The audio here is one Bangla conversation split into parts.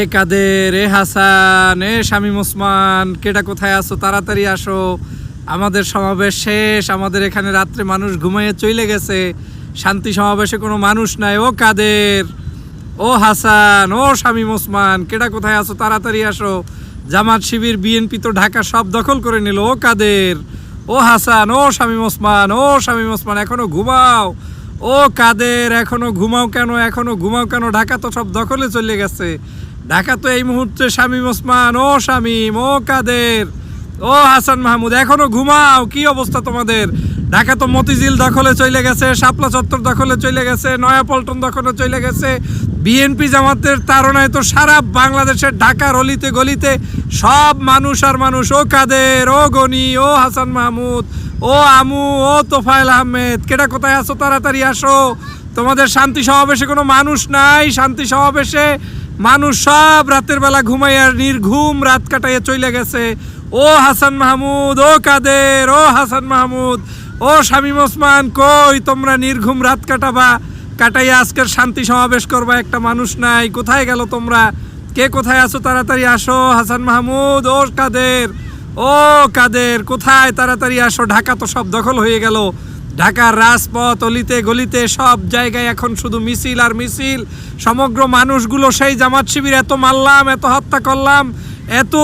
এ কাদের, এ হাসান, এ শামীম ওসমান কেটা কোথায় আসো তাড়াতাড়ি আসো। আমাদের সমাবেশ শেষ। আমাদের এখানে রাত্রে মানুষ ঘুমাইয়ে চলে গেছে। শান্তি সমাবেশে কোনো মানুষ নাই। ও কাদের, ও হাসান, ও শামীম ওসমান কেটা কোথায় আসো তাড়াতাড়ি আসো। জামাত শিবির, বিএনপি তো ঢাকা সব দখল করে নিল। ও কাদের, ও হাসান, ও শামীম ওসমান, ও শামীম ওসমান, এখনও ঘুমাও। ও কাদের, এখনও ঘুমাও কেন? এখনও ঘুমাও কেন? ঢাকা তো সব দখলে চলে গেছে। ঢাকা তো এই মুহূর্তে শামীম ওসমান, ও শামীম, ও কাদের? ও হাসান মাহমুদ, এখনও ঘুমাও, কি অবস্থা তোমাদের? ঢাকা তো মতিঝিল দখলে চলে গেছে, শাপলা চত্বর দখলে চলে গেছে, নয়াপল্টন দখলে চলে গেছে, বিএনপি জামাতের তারণায় তো সারা বাংলাদেশের ঢাকার অলিতে গলিতে সব মানুষ আর মানুষ, ও কাদের? ও গনি, ও হাসান মাহমুদ, ও আমু, ও তোফায়েল আহমেদ কেটা কোথায় আসো তাড়াতাড়ি আসো। তোমাদের শান্তি সমাবেশে কোনো মানুষ নাই, শান্তি সমাবেশে মানুষ সব রাতের বেলা ঘুমাইয়ার নির্ঘুম রাত কাটাইয়া চলে গেছে। ও হাসান মাহমুদ, ও কাদের? ও হাসান মাহমুদ, ও শামীম ওসমান, কই তোমরা নির্ঘুম রাত কাটাবা? কাটাইয়া আজকের শান্তি সমাবেশ করবা, একটা মানুষ নাই, কোথায় গেল তোমরা? কে কোথায় আছো? তাড়াতাড়ি আসো, হাসান মাহমুদ, ও কাদের? ও কাদের, কোথায়? তাড়াতাড়ি আসো, ঢাকা তো সব দখল হয়ে গেল। ঢাকার রাজপথ, অলিতে গলিতে সব জায়গায় এখন শুধু মিছিল আর মিছিল। সমগ্র মানুষগুলো সেই জামাত শিবির, এত মারলাম, এত হত্যা করলাম, এত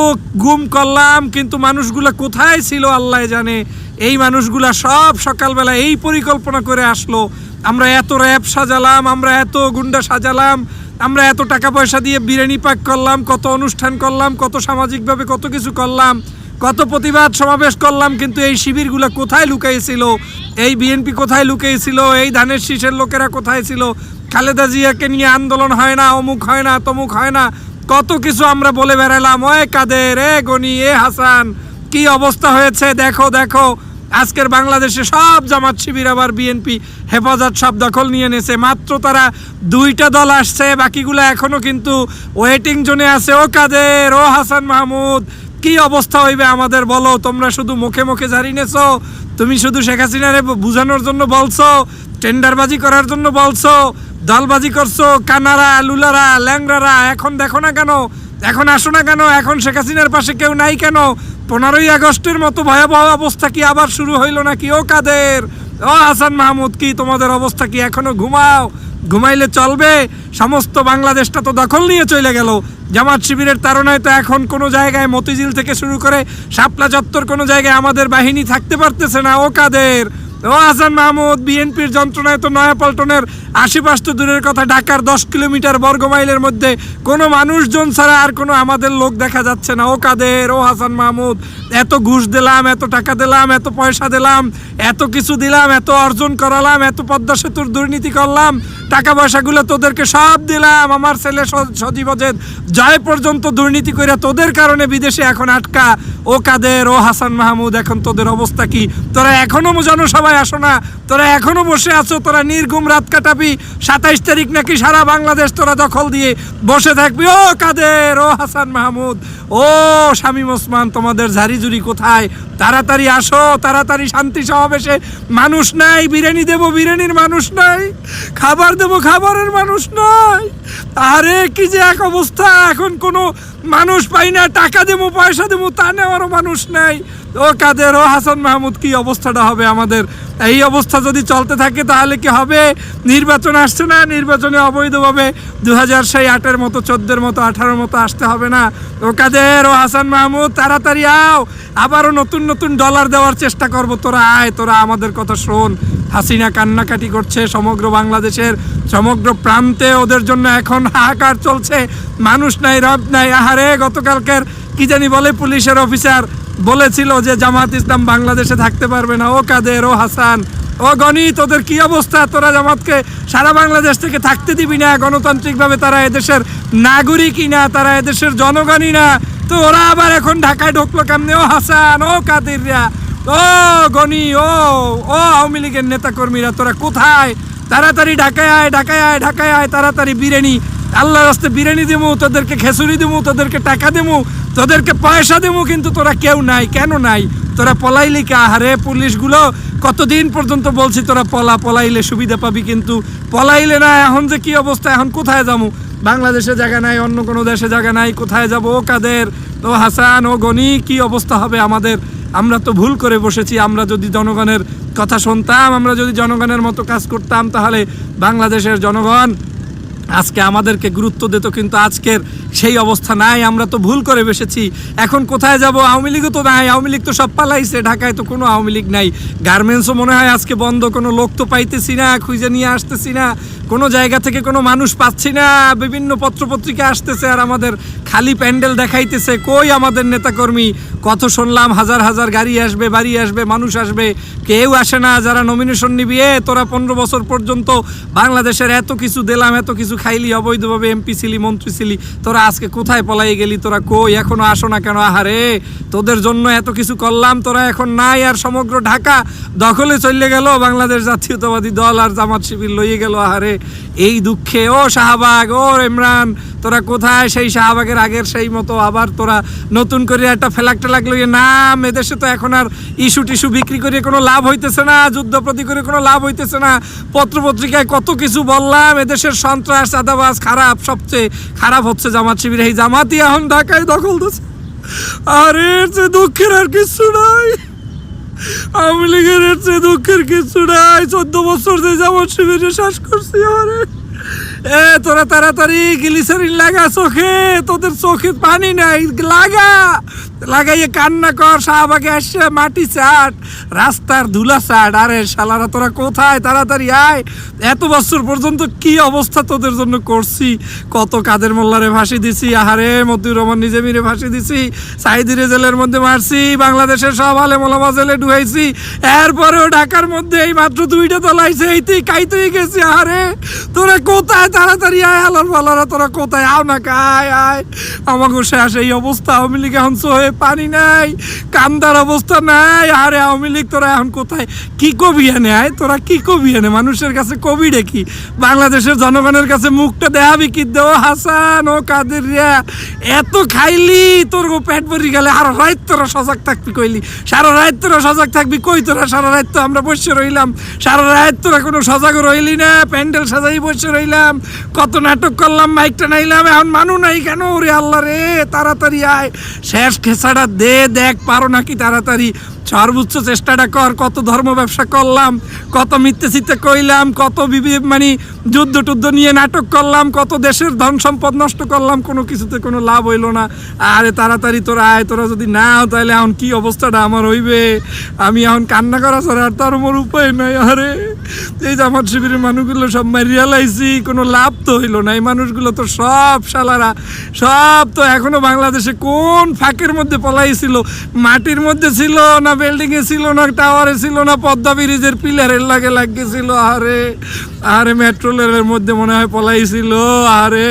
গুম করলাম, কিন্তু মানুষগুলো কোথায় ছিল আল্লাহ জানে। এই মানুষগুলা সব সকালবেলা এই পরিকল্পনা করে আসলো, আমরা এত র্যাব সাজালাম, আমরা এত গুন্ডা সাজালাম, আমরা এত টাকা পয়সা দিয়ে বিরিয়ানি পাক করলাম, কত অনুষ্ঠান করলাম, কত সামাজিকভাবে কত কিছু করলাম কত প্রতিবাদ সমাবেশ করলাম, কিন্তু এই শিবিরগুলো কোথায় লুকাইছিল? এই বিএনপি কোথায় লুকিয়েছিল এই ধানের শীষের লোকেরা কোথায় ছিল? খালেদা জিয়াকে নিয়ে আন্দোলন হয় না, অমুক হয় না, তমুক হয় না। কত কিছু আমরা বলে বেড়ালাম ওয়ে কাদের, এ গনি, এ হাসান, কি অবস্থা হয়েছে? দেখো দেখো। আজকের বাংলাদেশে সব জামাত শিবির আবার বিএনপি হেফাজত, সব দখল নিয়ে নেছে। মাত্র তারা দুইটা দল আসছে, বাকিগুলো এখনও কিন্তু ওয়েটিং জোনে আছে। ও কাদের, ও হাসান মাহমুদ কি অবস্থা হইবে আমাদের বলো? তোমরা শুধু মুখে মুখে জারি নেছো, তুমি শুধু শেখ হাসিনারে বোঝানোর জন্য বলছো, টেন্ডারবাজি করার জন্য বলছো, দলবাজি করছ, কানারা, লুলারা ল্যাংরারা এখন দেখো না কেন? এখন আসো না কেন? এখন শেখ হাসিনার পাশে কেউ নাই কেন? পনেরোই আগস্টের মতো ভয়াবহ অবস্থা কি আবার শুরু হইল নাকি? ও কাদের? ও হাসান মাহমুদ কি? তোমাদের অবস্থা কি? এখনও ঘুমাও। ঘুমাইলে চলবে। সমস্ত বাংলাদেশটা তো দখল নিয়ে চলে গেল। জামাত শিবিরের তারণায় তো এখন কোনো জায়গায় মতিঝিল থেকে শুরু করে শাপলা চত্বর কোনো জায়গায় আমাদের বাহিনী থাকতে পারতেছে না। ও কাদের? ও হাসান মাহমুদ, বিএনপির যন্ত্রণায় তো নয়াপল্টনের আশেপাশ তো দূরের কথা, ঢাকার দশ কিলোমিটার বর্গ মাইলের মধ্যে কোনো মানুষজন ছাড়া আর কোনো আমাদের লোক দেখা যাচ্ছে না। ও কাদের? ও হাসান মাহমুদ, এত ঘুষ দিলাম, এত টাকা দিলাম, এত পয়সা দিলাম, এত কিছু দিলাম, এত অর্জন করালাম, এত পদ্মা সেতুর দুর্নীতি করলাম, টাকা পয়সাগুলো তোদেরকে সব দিলাম, আমার ছেলে স- সজীব অজেদ জয় পর্যন্ত দুর্নীতি করে তোদের কারণে বিদেশে এখন আটকা। ও কাদের? ও হাসান মাহমুদ, এখন তোদের অবস্থা কি? তোরা এখনও এখনও জনসভায় আসো না। তোরা এখনও বসে আছো, তোরা নির্ঘুম রাত কাটাবি। সাতাইশ তারিখ নাকি সারা বাংলাদেশ তোরা দখল দিয়ে বসে থাকবি। ও কাদের? ও হাসান মাহমুদ। ও শামীম ওসমান, তোমাদের ঝাড়িঝুড়ি কোথায়? তাড়াতাড়ি আসো, তাড়াতাড়ি শান্তি সমাবেশে। মানুষ নাই, বিরিয়ানি দেবো, বিরিয়ানির মানুষ নাই, খাবার দেবো, খাবারের মানুষ নাই। আরে, কি যে এক অবস্থা, এখন কোনো মানুষ পাই না, টাকা দেবো, পয়সা দেবো, তা নেওয়ারও মানুষ নাই। ও কাদের, ও হাসান মাহমুদ, কি অবস্থাটা হবে আমাদের? এই অবস্থা যদি চলতে থাকে তাহলে কি হবে? নির্বাচন আসছে না। নির্বাচনে অবৈধভাবে দু হাজার সেই আটের মতো, চোদ্দের মতো, আঠারোর মতো আসতে হবে না। ও কাদের? ও হাসান মাহমুদ, তাড়াতাড়ি আও। আবারও নতুন নতুন ডলার দেওয়ার চেষ্টা করব। তোরা আয়, তোরা আমাদের কথা শোন। হাসিনা কান্নাকাটি করছে সমগ্র বাংলাদেশের, সমগ্র প্রান্তে ওদের জন্য এখন হাহাকার চলছে। মানুষ নাই, রব নাই। আহারে, গতকালকের কি জানি বলে পুলিশের অফিসার বলেছিল যে জামাত ইসলাম বাংলাদেশে থাকতে পারবে না। ও কাদের? ও হাসান। ও গণি তোদের কি অবস্থা? তোরা জামাতকে সারা বাংলাদেশ থেকে থাকতে দিবি না। গণতান্ত্রিকভাবে তারা এদেশের নাগরিকই না, তারা এদেশের জনগণই না। তো ওরা আবার এখন ঢাকায় ঢুকলো কেমনে? ও হাসান, ও কাদিররা ও গণি, ও ও আওয়ামী লীগের নেতা কর্মীরা তোরা কোথায়? তাড়াতাড়ি ঢাকায় আয় ঢাকায় আয় ঢাকায় আয়, তাড়াতাড়ি বিরিয়ানি আল্লাহ রাস্তে বিরিয়ানি দেবো তোদেরকে খেসুরি দেবো তোদেরকে টাকা দেবো তোদেরকে পয়সা দেবো কিন্তু তোরা কেউ নাই। কেন নাই? তোরা পলাইলি কে? আহারে পুলিশগুলো, কতদিন পর্যন্ত বলছি তোরা পলা, পলাইলে সুবিধা পাবি কিন্তু পলাইলে না, এখন যে কি অবস্থা, এখন কোথায় যাব? বাংলাদেশে জায়গা নাই, অন্য কোনো দেশে জায়গা নাই, কোথায় যাব? ও কাদের? ও হাসান, ও গনি, কি অবস্থা হবে আমাদের? আমরা তো ভুল করে বসেছি, আমরা যদি জনগণের কথা শুনতাম, আমরা যদি জনগণের মতো কাজ করতাম, তাহলে বাংলাদেশের জনগণ আজকে আমাদেরকে গুরুত্ব দিত কিন্তু আজকের সেই অবস্থা নাই, আমরা তো ভুল করে বসেছি। এখন কোথায় যাব? আওয়ামী লীগও তো নাই, আওয়ামী লীগ তো সব পালাইছে, ঢাকায় তো কোনো আওয়ামী লীগ নাই। গার্মেন্টসও মনে হয় আজকে বন্ধ, কোনো লোক তো পাইতেছি না, খুঁজে নিয়ে আসতেছি না। কোনো জায়গা থেকে কোনো মানুষ পাচ্ছি না। বিভিন্ন পত্রপত্রিকা আসতেছে আর আমাদের খালি প্যান্ডেল দেখাইতেছে। কই আমাদের নেতাকর্মী? কত শুনলাম হাজার হাজার গাড়ি আসবে, বাড়ি আসবে, মানুষ আসবে। কেউ আসে না যারা নমিনেশন নিবি। এ, তোরা পনেরো বছর পর্যন্ত বাংলাদেশের এত কিছু দিলাম, এত কিছু খাইলি, অবৈধভাবে এমপি ছিলি, মন্ত্রী ছিলি। তোরা আজকে কোথায় পলাই গেলি? তোরা কই? এখনও আসো না কেন? আহারে, তোদের জন্য এত কিছু করলাম, তোরা এখন নাই আর সমগ্র ঢাকা দখলে চলে গেল। বাংলাদেশ জাতীয়তাবাদী দল আর জামাত শিবির লইয়ে গেল। আহারে এই দুঃখে, ও শাহবাগ, ও ইমরান, তোরা কোথায়? সেই শাহবাগের আগের সেই মতো আবার তোরা নতুন করে একটা ফেলাক টেলাক লইয়ে নাম এদেশে তো এখন আর ইস্যু টিস্যু বিক্রি করে কোনো লাভ হইতেছে না, যুদ্ধ প্রতি করে কোনো লাভ হইতেছে না। পত্রপত্রিকায় কত কিছু বললাম, এদেশের সন্ত্রাস, চাঁদাবাজ, খারাপ, সবচেয়ে খারাপ হচ্ছে জামাত শিবির এই জামাতই এখন ঢাকায় দখল দিচ্ছে আরে, এর যে দুঃখের আর কিছু নাই। আওয়ামী চেয়ে দুঃখের কিছু নাই চোদ্দ বছর যে যেমন শিবিরে শ্বাস করছি আরে। এ, তোরা তাড়াতাড়ি গ্লিসারিন লাগা চোখে। তোদের চোখে পানি নাই, লাগা। লাগাইয়ে কান্না কর, শাহবাগে আসছে মাটি চাট, রাস্তার ধুলা চাট। আরে শালারা, তোরা কোথায়? তাড়াতাড়ি আয়। এত বছর পর্যন্ত কি অবস্থা তোদের জন্য করছি? কত কাদের মোল্লারে ফাঁসি দিছি? আহারে, মতিউর রহমান নিজেমিরে ফাঁসি দিছি। সাইদিরে জেলের মধ্যে মারছি। বাংলাদেশের সব আলে মোলামা জেলে ডুহাইছি এরপরেও ঢাকার মধ্যে এই মাত্র দুইটা তলাইছে এইতেই কাইতেই গেছি। আহারে, তোরা কোথায় তাড়াতাড়ি আয় আলার বালারা তোরা কোথায়? আও না কায় আয় আমাকে শেষ এই অবস্থা। আওয়ামী লীগ এখন হয়ে পানি নাই, কান্দার অবস্থা নাই। আরে আওয়ামী লীগ তোরা এখন কোথায়? কি কবি এনে, আয়, তোরা কি কবি এনে? মানুষের কাছে কবি ডেকি বাংলাদেশের জনগণের কাছে মুখটা দেখাবি কি? দেও হাসান, ও কাদের রিয়া এত খাইলি, তোর গো পেট ভরি গেলে আর রাত তোরা সজাগ থাকবি কইলি। সারা রাত তোরা সজাগ থাকবি কই তোরা? সারা রাত তো আমরা বসে রইলাম। সারা রাত তোরা কোনো সজাগ রইলি না, প্যান্ডেল সাজাই বসে রইলাম। কত নাটক করলাম, মাইকটা নাইলাম, এখন মানু নাই কেন ওরে আল্লাহ রে? তাড়াতাড়ি আয়। শেষ খেসাটা দে, দেখ, পারো নাকি তাড়াতাড়ি? সর্বোচ্চ চেষ্টাটা কর, কত ধর্ম ব্যবসা করলাম, কত মিথ্যে চিত্তে কইলাম, কত মানে যুদ্ধ টুদ্ধ নিয়ে নাটক করলাম, কত দেশের ধন সম্পদ নষ্ট করলাম, কোনো কিছুতে কোনো লাভ হইল না। আরে তাড়াতাড়ি তোরা আয়, তোরা যদি না তাহলে এখন কি অবস্থাটা আমার হইবে? আমি এখন কান্না করা ছাড়া আর তার আমার উপায় নাই, আরে। এই যে আমার শিবিরের মানুষগুলো সব মারিয়া লাইছি, কোনো লাভ তো হইল না। এই মানুষগুলো তো সব শালারা, সব তো এখনও বাংলাদেশে কোন ফাঁকের মধ্যে পলাইছিল? মাটির মধ্যে ছিল না বিল্ডিং এ ছিল না টাওয়ারে ছিল না, পদ্মা ব্রিজের পিলারের লাগে লাগিয়েছিল আরে আরে মেট্রো রেলের মধ্যে মনে হয় পলাইছিল আরে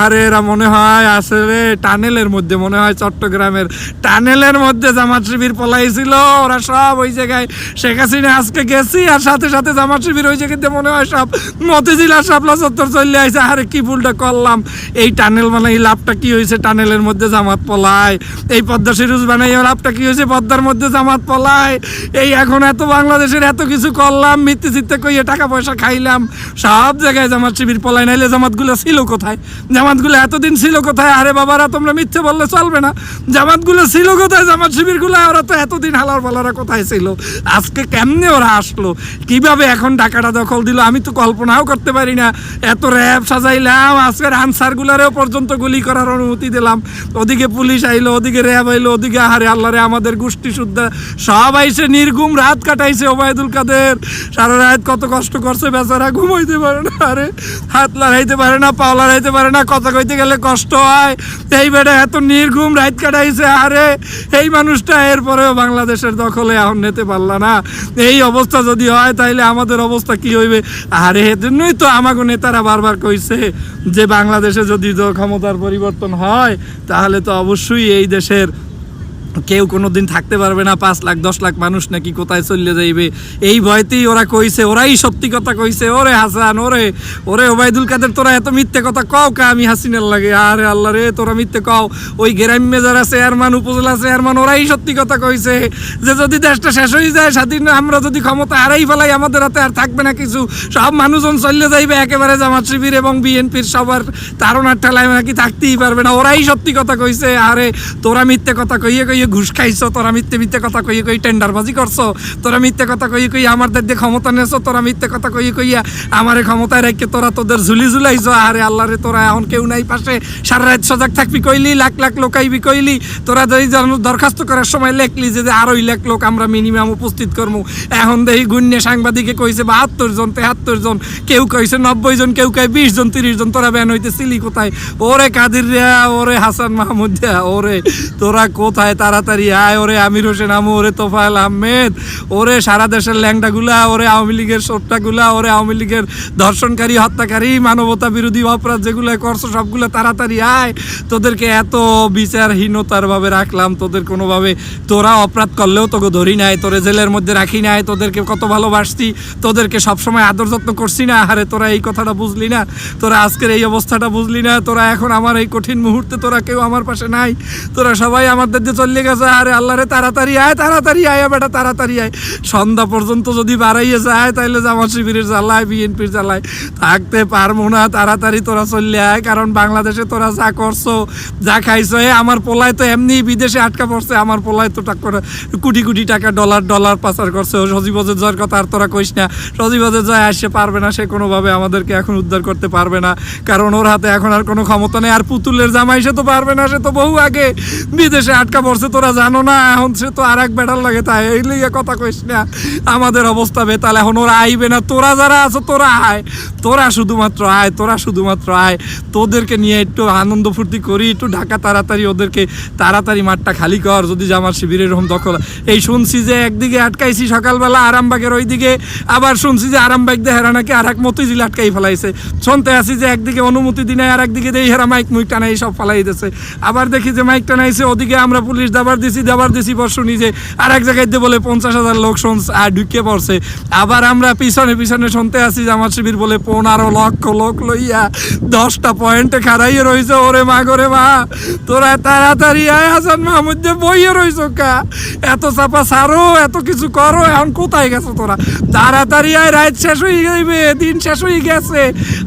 আরে এরা মনে হয় আসলে টানেলের মধ্যে মনে হয় চট্টগ্রামের, টানেলের মধ্যে জামাত শিবির পলাইছিল, ওরা সব ওই জায়গায়, শেখ হাসিনা আজকে গেছি, আর সাথে সাথে জামাত শিবির ওই জায়গাতে মনে হয় সব মতিঝিল আর শাপলা চত্বর চলে আইছে আরে কি ভুলটা করলাম, এই টানেল বানাই লাভটা কি হয়েছে টানেলের মধ্যে জামাত পলায়, এই পদ্মা সিরুজ বানাই লাভটা কি হয়েছে পদ্মার মধ্যে জামাত পলায়। এই এখন এত বাংলাদেশের এত কিছু করলাম মিথ্যে চিত্তে কইয়ে টাকা পয়সা খাইলাম, সব জায়গায় জামাত শিবির পলাই নাইলে জামাতগুলো ছিল কোথায়? জামাতগুলো এতদিন ছিল কোথায়? আরে বাবারা, তোমরা মিথ্যে বললে চলবে না। জামাতগুলো ছিল কোথায়? জামাত শিবিরগুলো, ওরা তো এতদিন হালার বালারা কোথায় ছিল? আজকে কেমনে ওরা আসলো? কীভাবে এখন ঢাকাটা দখল দিল? আমি তো কল্পনাও করতে পারি না। এত র্যাব সাজাইলাম, আজকের আনসারগুলারেও পর্যন্ত গুলি করার অনুমতি দিলাম। ওদিকে পুলিশ আইলো, ওদিকে র্যাব আইলো, ওদিকে আহারে আল্লাহরে আমাদের গোষ্ঠী শুদ্ধা সব আইসে নির্গুম রাত কাটাইছে ওবায়দুল কাদের। সারা রাত কত কষ্ট করছে, বেচারা ঘুমাইতে পারে না, আরে হাত লড়াইতে পারে না, পাও লড়াইতে পারে না, কথা কইতে গেলে কষ্ট হয়। এই বেটা এত নির্ঘুম রাত কাটাইছে, আরে এই মানুষটা এরপরেও বাংলাদেশের দখলে এখন নিতে পারলা না। এই অবস্থা যদি হয়, তাইলে আমাদের অবস্থা কি হইবে? আরে এজন্যই তো আমাকে নেতারা বারবার কইছে যে বাংলাদেশে যদি ক্ষমতার পরিবর্তন হয়, তাহলে তো অবশ্যই এই দেশের কেউ কোনোদিন থাকতে পারবে না, পাঁচ লাখ, দশ লাখ মানুষ নাকি কোথায় চলে যাইবে। এই ভয়তেই ওরা কইছে, ওরাই সত্যি কথা কইছে, ওরে হাসান, ওরে ওরে ওবায়দুল কাদের, তোরা এত মিথ্যে কথা কও কা আমি হাসিনার লাগে। আরে আল্লাহ রে, তোরা মিথ্যে কও, ওই গ্রাম্য যারা চেয়ারম্যান, উপজেলা চেয়ারম্যান, ওরাই সত্যি কথা কইছে যে যদি দেশটা শেষ হয়ে যায়, স্বাধীন, আমরা যদি ক্ষমতা হারাই ফেলাই, আমাদের হাতে আর থাকবে না কিছু। সব মানুষজন চলে যাইবে একেবারে জামাত শিবির এবং বিএনপির সবার তারণার ঠেলায় নাকি থাকতেই পারবে না। ওরাই সত্যি কথা কইছে, আরে তোরা মিথ্যে কথা কইয়ে কইয়ে ঘুষ খাইছো, তোরা মিথ্যে মিথ্যে কথা কইয়ে কই টেন্ডারবাজি করছ, তোরা মিথ্যে কথা কইয়ে কইয়ে আমার দিয়ে ক্ষমতা নেছো, তোরা মিথ্যে কথা কইয়ে কইয়া আমারে ক্ষমতায় রেখে তোরা তোদের ঝুলি ঝুলাইছো আরে আল্লাহ রে, তোরা এখন কেউ নাই পাশে। সারা রাত সজাগ থাকবি কইলি, লাখ লাখ লোক আইবি কইলি, তোরা যদি দরখাস্ত করার সময় লেখলি যে আড়াই লাখ লোক আমরা মিনিমাম উপস্থিত করব এখন দেখি গুণ্যে সাংবাদিকে কইছে বাহাত্তর জন, তেহাত্তর জন, কেউ কইছে নব্বই জন, কেউ কয় বিশ জন, তিরিশ জন, তোরা ব্যান হইতেছিলি কোথায়? ওরে কাদির রে, ওরে হাসান মাহমুদ রিয়া ওরে, তোরা কোথায়? তাড়াতাড়ি আয় ওরে আমির হোসেন আমু, ওরে তোফায়েল আহমেদ, ওরে সারা দেশের ল্যাংটাগুলা ওরে আওয়ামী লীগের সোট্টাগুলা ওরে আওয়ামী লীগের ধর্ষণকারী, হত্যাকারী, মানবতা বিরোধী অপরাধ যেগুলো করছ সবগুলো তাড়াতাড়ি আয়। তোদেরকে এত বিচারহীনতার ভাবে রাখলাম, তোদের কোনোভাবে তোরা অপরাধ করলেও তোকে ধরি নাই, তোরে জেলের মধ্যে রাখি নাই, তোদেরকে কত ভালোবাসছি, তোদেরকে সবসময় আদর যত্ন করছি না, আরে তোরা এই কথাটা বুঝলি না, তোরা আজকের এই অবস্থাটা বুঝলি না, তোরা এখন আমার এই কঠিন মুহূর্তে তোরা কেউ আমার পাশে নাই, তোরা সবাই আমাদের দিয়ে চলে গেছে আরে আল্লাহরে তাড়াতাড়ি আয় তাড়াতাড়ি আয় বেটা, তাড়াতাড়ি আয়। সন্ধ্যা পর্যন্ত যদি বাড়াইয়ে যায় তাহলে জামাত শিবিরের জ্বালায়, বিএনপির জ্বালায়। থাকতে পারব না, তাড়াতাড়ি তোরা চললে আয়, কারণ বাংলাদেশে তোরা যা করছ, যা খাইছো, এ আমার পোলায় তো এমনি বিদেশে আটকা পড়ছে, আমার পোলায় তো টাক কোটি কোটি টাকা ডলার ডলার পাচার করছে। সজীবজের জয়ের কথা আর তোরা কইস না। সজীবজের জয় আসতে পারবে না, সে কোনোভাবে আমাদেরকে এখন উদ্ধার করতে পারবে না। কারণ ওর হাতে এখন আর কোনো ক্ষমতা নেই, আর পুতুলের জামাই সে তো পারবে না, সে তো বহু আগে বিদেশে আটকা পড়ছে তোরা জানো না, এখন সে তো আর এক বেটার লাগে তাই, এই লিগে কথা কইস না। আমাদের অবস্থা বেতাল, এখন ওরা আইবে না। তোরা যারা আছো, তোরা আয়। তোরা শুধুমাত্র আয়, তোরা শুধুমাত্র আয়। তোদেরকে নিয়ে একটু আনন্দ ফুর্তি করি, একটু ঢাকা তাড়াতাড়ি ওদেরকে তাড়াতাড়ি মাঠটা খালি কর, যদি জামার শিবিরের এরকম দখল। এই শুনছি যে একদিকে আটকাইছি সকালবেলা আরামবাগের ওইদিকে, আবার শুনছি যে আরামবাগ দিয়ে হেরা নাকি আর এক মতিঝিল আটকাই ফেলাইছে। শুনতে আসি যে একদিকে অনুমতি দিনে আর একদিকে দিয়ে হেরা মাইক মুইক টানাই সব ফেলাই দিছে আবার দেখি যে মাইক টানাইছে, ওদিকে আমরা পুলিশ দাবার দিছি দাবার দিছি পর শুনি যে আর এক জায়গায় বলে, পঞ্চাশ হাজার লোক আর ঢুকে পড়ছে। আবার আমরা পিছনে পিছনে শুনতে আসি, জামাত শিবির বলে, পনেরো লক্ষ লোক লইয়া দশটা পয়েন্টে খারাইয়ে রয়েছে ওরে মা করে মা। তোরা তাড়াতাড়ি আয়, হাসান মাহমুদ, যে বইয়ে রইছ কা? এত চাপা সারো এত কিছু করো, এখন কোথায় গেছো তোরা? তাড়াতাড়ি আয়, রাত শেষ হয়ে যাইবে, দিন শেষ হয়ে গেছে।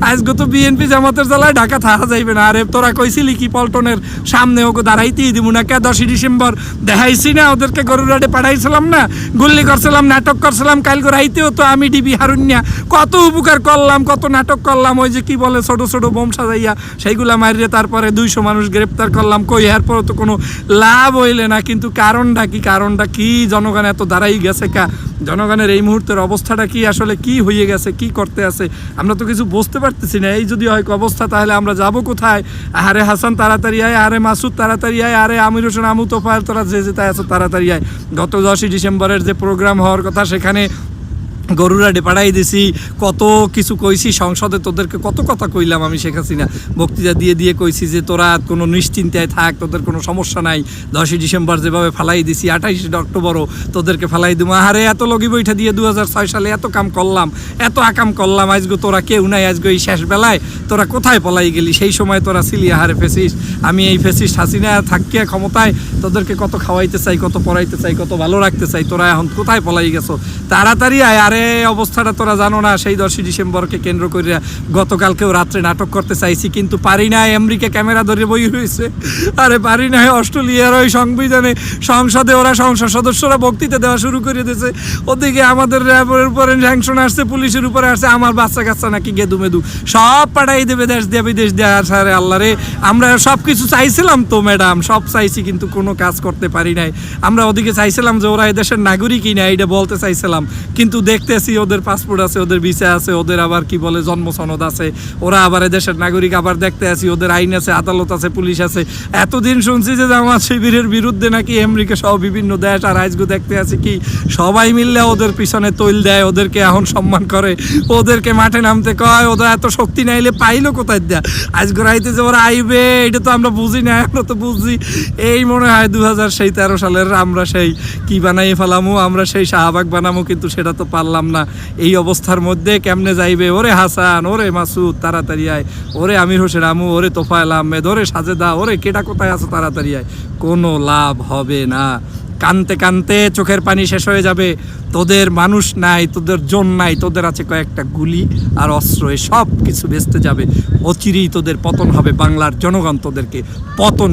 আজকে তো বিএনপি জামাতের জ্বালায় ঢাকা থাকা যাইবে না। আরে তোরা কইছিলি কি, পল্টনের সামনে ওকে দাঁড়াইতেই দিব না, কে দশই ডিসেম্বর দেখাইছি না, ওদেরকে গরুরাটে পাঠাইছিলাম না, গুল্লি করছিলাম, নাটক করছিলাম কাল রাইতেও তো আমি ডিবি হারুন্যা। কত উপকার করলাম, কত নাটক করলাম, ওই যে কি বলে, ছোট ছোট বোম সাজাইয়া সেইগুলা মারিয়ে তারপরে দুইশো মানুষ গ্রেপ্তার করলাম, কই এরপর তো কোনো লাভ হইলে না, কিন্তু কারণটা কি কারণটা কি, জনগণ এত দাঁড়াই গেছে কা? জনগণের এই মুহূর্তের অবস্থাটা কি, আসলে কি হয়ে গেছে, কি করতে আছে, আমরা তো কিছু বুঝতে পারতেছি না, এই যদি হয় অবস্থা, তাহলে আমরা যাব কোথায়? আরে হাসান তাড়াতাড়ি আয়, আরে মাসুদ তাড়াতাড়ি আয়, আরে আমির হোসেন আমু তোফায়েল তোরা যে যেতে আছো তাড়াতাড়ি আয়। গত দশই ডিসেম্বরের যে প্রোগ্রাম হওয়ার কথা সেখানে গরুরাডে পাঠাই দিছি, কত কিছু কইছি, সংসদে তোদেরকে কত কথা কইলাম আমি শেখ হাসিনা। বক্তৃতা দিয়ে দিয়ে কইছি যে তোরা কোনো নিশ্চিন্তায় থাক, তোদের কোনো সমস্যা নাই। দশই ডিসেম্বর যেভাবে ফালাই দিছি, আঠাইশে অক্টোবরও তোদেরকে ফালাই দিব। আরে এত লগি বৈঠা দিয়ে দু হাজার ছয় সালে এত কাম করলাম, এত আকাম করলাম আজকে তোরা কেউ নাই আজকে এই শেষ বেলায়। তোরা কোথায় পলাই গেলি? সেই সময় তোরা ছিলি, আহারে ফেসিস আমি এই ফেসিস হাসিনা থাকিয়া ক্ষমতায় তোদেরকে কত খাওয়াইতে চাই, কত পড়াইতে চাই, কত ভালো রাখতে চাই, তোরা এখন কোথায় পলাই গেছো? তাড়াতাড়ি আয়, আরে অবস্থাটা তোরা জানো না, সেই দশই ডিসেম্বরকে কেন্দ্র করে গতকালকেও রাত্রে নাটক করতে চাইছি, কিন্তু পারি না আমেরিকা ক্যামেরা ধরে বই রয়েছে আরে পারি না অস্ট্রেলিয়ার ওই সংবিধানে সংসদে ওরা সংসদ সদস্যরা বক্তৃতা দেওয়া শুরু করে দিয়েছে। ওদিকে আমাদের র্যাবের উপরে স্যাংশন আসছে, পুলিশের উপরে আসছে, আমার বাচ্চা কাচ্চা নাকি গেদু মেদু। সব পাঠাই দেবে, দেশ দিয়ে, বিদেশ দেওয়া সারে আল্লাহ রে। আমরা সব কিছু চাইছিলাম তো, ম্যাডাম, সব চাইছি, কিন্তু কোনো কাজ করতে পারি নাই। আমরা ওদিকে চাইছিলাম যে ওরা এদেশের নাগরিকই না এটা বলতে চাইছিলাম। কিন্তু দেখ দেখতেছি, ওদের পাসপোর্ট আছে, ওদের ভিসা আছে, ওদের আবার কি বলে জন্ম সনদ আছে। ওরা আবার এদেশের নাগরিক আবার দেখতে আছি, ওদের আইন আছে, আদালত আছে, পুলিশ আছে। এতদিন শুনছি যে জামাত শিবিরের বিরুদ্ধে নাকি আমেরিকা সহ বিভিন্ন দেশ আর আইজগু দেখতে আছি কি, সবাই মিললে ওদের পিছনে তৈল দেয়, ওদেরকে এখন সম্মান করে, ওদেরকে মাঠে নামতে কয় ওদের এত শক্তি নাইলে পাইলো কোথায় দেয়া? আজকে রাইতে যে ওরা আইবে, এটা তো আমরা বুঝি না, আমরা তো বুঝি। এই মনে হয় দু হাজার সেই তেরো সালের আমরা সেই কি বানাই ফেলামু, আমরা সেই শাহবাগ বানামু, কিন্তু সেটা তো পারলাম না। এই অবস্থার মধ্যে কেমনে যাইবে? ওরে হাসান, ওরে মাসুদ, তাড়াতাড়ি আয়। ওরে আমির হোসেন আমু, ওরে তোফায়েল আহমেদ, ওরে সাজেদা, ওরে কেটা কোথায় আছে? তাড়াতাড়ি আয়। কোনো লাভ হবে না। কানতে কানতে চোখের পানি শেষ হয়ে যাবে। তোদের মানুষ নাই, তোদের জন নাই, তোদের আছে কয়েকটা গুলি আর অস্ত্র সব কিছু বেচতে যাবে। অচিরেই তোদের পতন হবে বাংলার জনগণ তোদেরকে। পতন